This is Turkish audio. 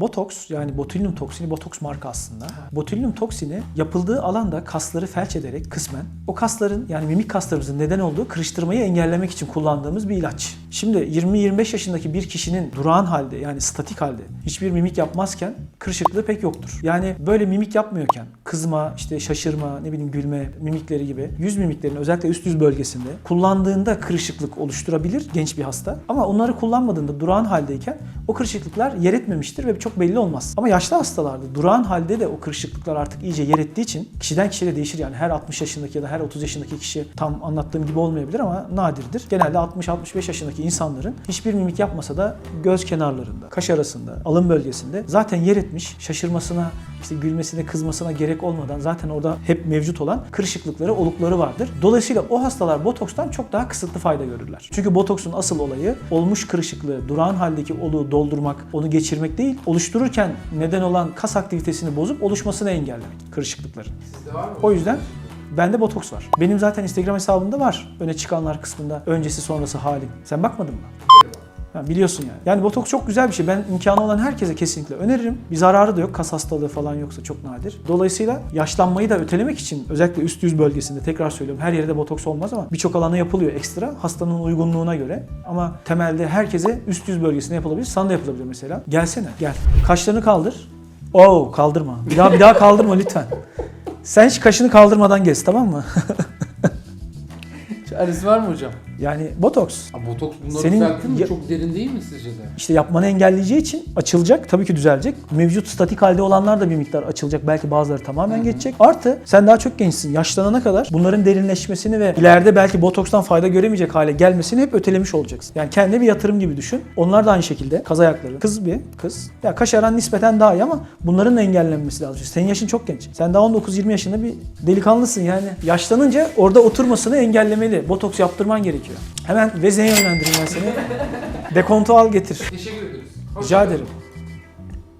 botoks yani botulinum toksini botoks marka aslında. Botulinum toksini yapıldığı alanda kasları felç ederek kısmen o kasların yani mimik kaslarımızın neden olduğu kırıştırmayı engellemek için kullandığımız bir ilaç. Şimdi 20-25 yaşındaki bir kişinin durağan halde yani statik halde hiçbir mimik yapmazken kırışıklığı pek yoktur. Yani böyle mimik yapmıyorken kızma, işte şaşırma, ne bileyim gülme mimikleri gibi yüz mimiklerini özellikle üst yüz bölgesinde kullandığında kırışıklık oluşturabilir genç bir hasta. Ama onları kullanmadığında durağan haldeyken o kırışıklıklar yer etmemiştir ve çok belli olmaz. Ama yaşlı hastalarda durağan halde de o kırışıklıklar artık iyice yer ettiği için kişiden kişiye değişir yani her 60 yaşındaki ya da her 30 yaşındaki kişi tam anlattığım gibi olmayabilir ama nadirdir. Genelde 60-65 yaşındaki insanların hiçbir mimik yapmasa da göz kenarlarında, kaş arasında, alın bölgesinde zaten yer etmiş, şaşırmasına, işte gülmesine, kızmasına gerek olmadan zaten orada hep mevcut olan kırışıklıkları, olukları vardır. Dolayısıyla o hastalar botokstan çok daha kısıtlı fayda görürler. Çünkü botoksun asıl olayı olmuş kırışıklığı, durağan haldeki oluğu doldurmak, onu geçirmek değil, oluştururken neden olan kas aktivitesini bozup oluşmasını engellemek kırışıklıkların. Sizde var mı? O yüzden bende botoks var. Benim zaten Instagram hesabımda var. Öne çıkanlar kısmında öncesi sonrası halim. Sen bakmadın mı? Ha, biliyorsun yani. Yani botoks çok güzel bir şey. Ben imkanı olan herkese kesinlikle öneririm. Bir zararı da yok. Kas hastalığı falan yoksa çok nadir. Dolayısıyla yaşlanmayı da ötelemek için özellikle üst yüz bölgesinde tekrar söylüyorum her yerde botoks olmaz ama birçok alana yapılıyor ekstra hastanın uygunluğuna göre. Ama temelde herkese üst yüz bölgesinde yapılabilir. Sana da yapılabilir mesela. Gelsene gel. Kaşlarını kaldır. Oo kaldırma. Bir daha bir daha kaldırma lütfen. Sen hiç kaşını kaldırmadan gez tamam mı? Çaresi var mı hocam? yani botoks. Ha, botoks bunları Senin- düzeltir mi? ya- Çok derin değil mi sizce de? İşte yapmanı engelleyeceği için açılacak. Tabii ki düzelecek. Mevcut statik halde olanlar da bir miktar açılacak. Belki bazıları tamamen geçecek. Artı sen daha çok gençsin. Yaşlanana kadar bunların derinleşmesini ve ileride belki botokstan fayda göremeyecek hale gelmesini hep ötelemiş olacaksın. Yani kendine bir yatırım gibi düşün. Onlar da aynı şekilde kaz ayakları. Kız bir kız. Ya kaş aran nispeten daha iyi ama bunların da engellenmesi lazım. Senin yaşın çok genç. Sen daha 19-20 yaşında bir delikanlısın yani. Yaşlanınca orada oturmasını engellemeli. Botoks yaptırman gerekiyor. Hemen vezeye yönlendireyim ben seni. Dekontu al getir. Teşekkür ederiz. Rica ederim.